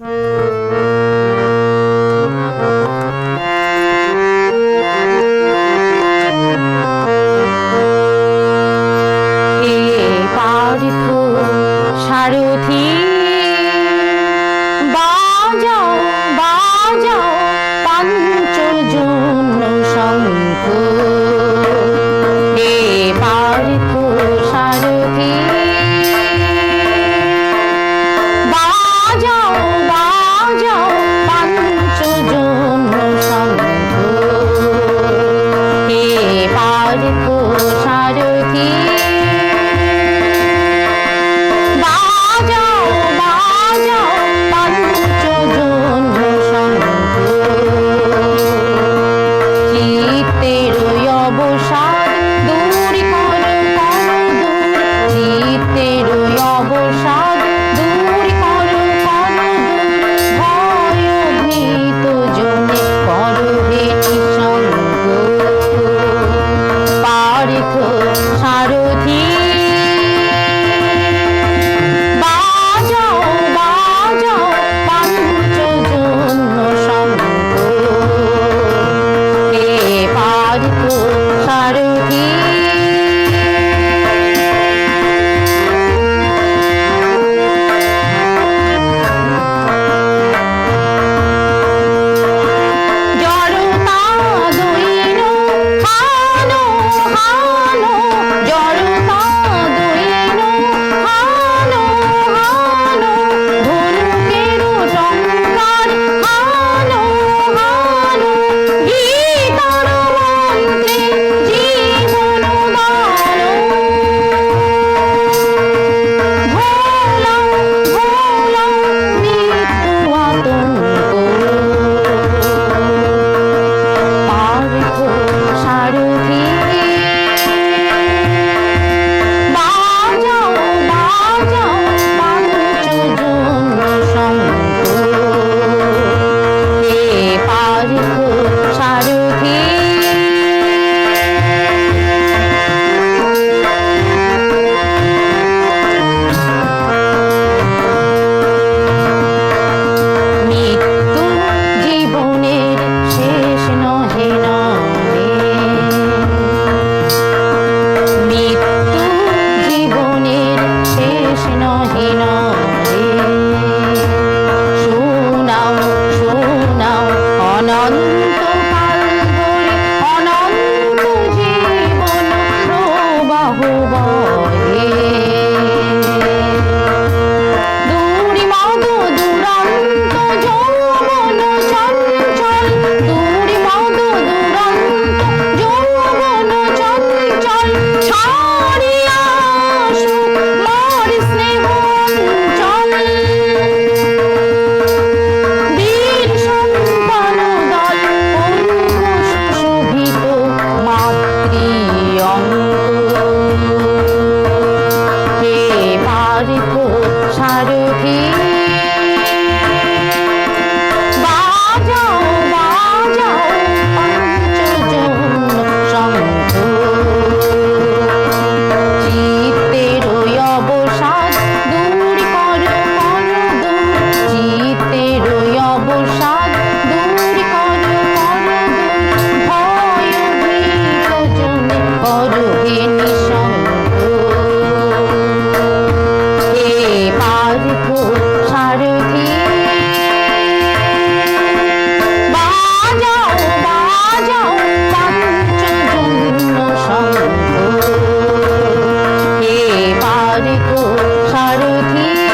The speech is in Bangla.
Mm-hmm. Oh কৃষ্ণহীন শোনাও শোনাও অনন্ত কাল ধরে অনন্ত জীবন প্রবাহ বহে। দুর্মদ দুরন্ত যৌবন চঞ্চল দুর্মদ দুরন্ত যৌবন চঞ্চল ছা সারথি সারথী